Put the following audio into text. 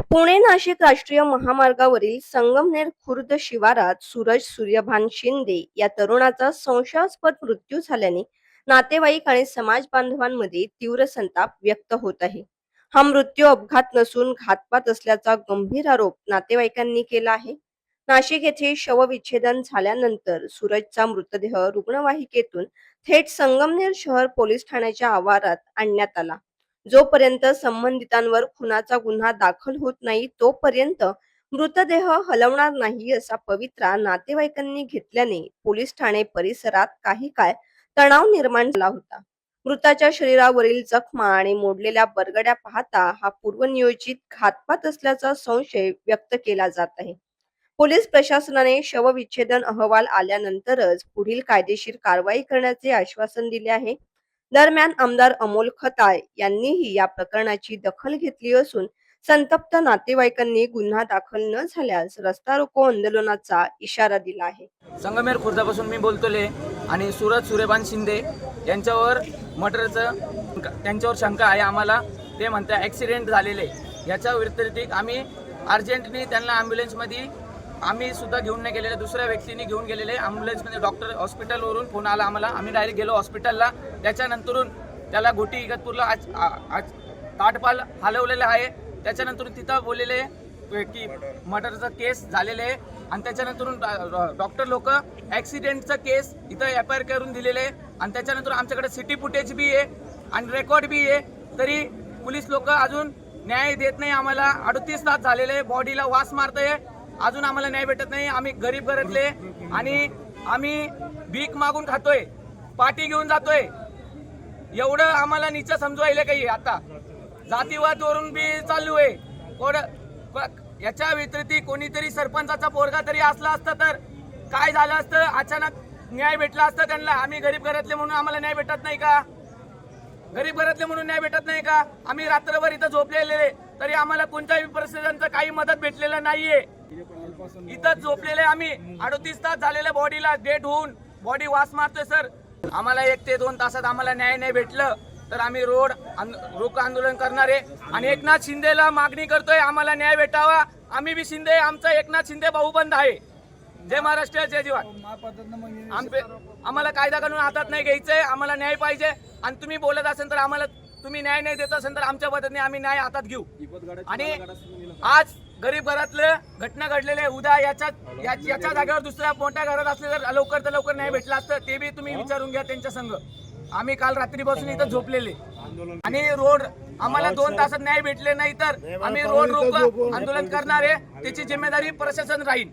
पुणे नाशिक राष्ट्रीय महामार्गावरील संगमनेर खुर्द शिवारात सूरज सूर्यभान शिंदे या तरुणाचा संशयास्पद मृत्यू झाल्याने नातेवाईक आणि समाज बांधवांमध्ये तीव्र संताप व्यक्त होत आहे. हा मृत्यू अपघात नसून घातपात असल्याचा गंभीर आरोप नातेवाईकांनी केला आहे. नाशिक येथे शवविच्छेदन झाल्यानंतर सूरजचा मृतदेह रुग्णवाहिकेतून थेट संगमनेर शहर पोलीस ठाण्याच्या आवारात आणण्यात आला. जोपर्यंत संबंधितांवर खुनाचा गुन्हा दाखल होत नाही तोपर्यंत मृतदेह हलवणार नाही असा पवित्रा नातेवाईकांनी घेतल्याने पोलीस ठाणे परिसरात काही काळ तणाव निर्माण झाला होता. मृताच्या शरीरावरील जखमा आणि मोडलेल्या बरगड्या पाहता हा पूर्वनियोजित घातपात असल्याचा संशय व्यक्त केला जात आहे. पोलीस प्रशासनाने शवविच्छेदन अहवाल आल्यानंतरच पुढील कायदेशीर कारवाई करण्याचे आश्वासन दिले आहे. दरम्यान आमदार अमोल खताळ यांनीही या प्रकरणाची दखल घेतली असून संतप्त नातेवाईकांनी गुन्हा दाखल न झाल्यास रस्ता रोको आंदोलनाचा इशारा दिला आहे. संगमेर खुर्दापासून मी बोलतोले आणि सूरज सूर्यभान शिंदे यांच्यावर मटरचं त्यांच्यावर शंका आहे आम्हाला. ते म्हणतात ॲक्सिडेंट झालेले याच्या व्यतिरिक्त आम्ही अर्जंटली त्यांना ॲम्ब्युलन्समध्ये आम्ही सुद्धा घेऊन नाही गेलेले दुसऱ्या व्यक्तीने घेऊन गेलेले. ॲम्ब्युलन्समध्ये डॉक्टर हॉस्पिटलवरून फोन आला आम्हाला. आम्ही डायरेक्ट गेलो हॉस्पिटलला त्याच्यानंतरून त्याला गोटी इगतपूरला आज आज ताटपाल हलवलेलं आहे. त्याच्यानंतर तिथं बोललेले की मर्डरचा केस झालेले आहे. आणि त्याच्यानंतर डॉक्टर लोक ॲक्सिडेंटचा केस इथं एफ आय आर करून दिलेले आहे. आणि त्याच्यानंतर आमच्याकडे सिटी फुटेज बी आहे आणि रेकॉर्ड बी आहे. तरी पोलीस लोक अजून न्याय देत नाही आम्हाला. अडतीस तास झालेले बॉडीला वास मारतंय. अजून आम्हाला न्याय भेटत नाही. आम्ही गरीब घरातले आणि आम्ही भीक मागून खातोय पाठी घेऊन जातोय. एवढं आम्हाला नीच समजवायला काही आता? जातीवादवरून बी चालू आहे. कोण याच्या व्यतिरिक्त कोणीतरी सरपंचाचा पोरगा तरी असला असता तर काय झालं असतं? अचानक न्याय भेटला असता त्यांना. आम्ही गरीब घरातले म्हणून आम्हाला न्याय भेटत नाही का? गरीब घरातले म्हणून न्याय भेटत नाही का? आम्ही रात्रभर इथं झोपलेले तरी आम्हाला कोणत्याही परिस्थितीचं काही मदत भेटलेलं नाहीये. इथं झोपलेले आम्ही. अडतीस तास झालेल्या बॉडीला डेट होऊन बॉडी वास मारतोय सर. आम्हाला एक ते दोन तासात आम्हाला न्याय नाही भेटलं तर आम्ही रोड रोख रोक आंदोलन करणार. आहे आणि एकनाथ शिंदेला मागणी करतोय आम्हाला न्याय भेटावा. आम्ही बी शिंदे आमचा एकनाथ शिंदे भाऊबंद आहे. जय महाराष्ट्र जय जीवन. आमचे आम्हाला कायदा कानून हातात नाही घ्यायचंय आम्हाला न्याय पाहिजे. आणि तुम्ही बोलत असेल तर आम्हाला तुम्ही न्याय नाही देत असेल तर आमच्या पद्धतीने आम्ही न्याय हातात घेऊ. आणि आज गरीब घरातलं घटना घडलेले उद्या याच्या याच्या जागेवर दुसऱ्या मोठ्या घरात असले तर लवकर तर लवकर न्याय भेटला असतं. ते बी तुम्ही विचारून घ्या त्यांच्या संघ. आम्ही काल रात्रीपासून इथं झोपलेले. आणि रोड आम्हाला दोन तासात न्याय भेटले नाही तर आम्ही रोड रोको आंदोलन करणार आहे. त्याची जिम्मेदारी प्रशासन राहील.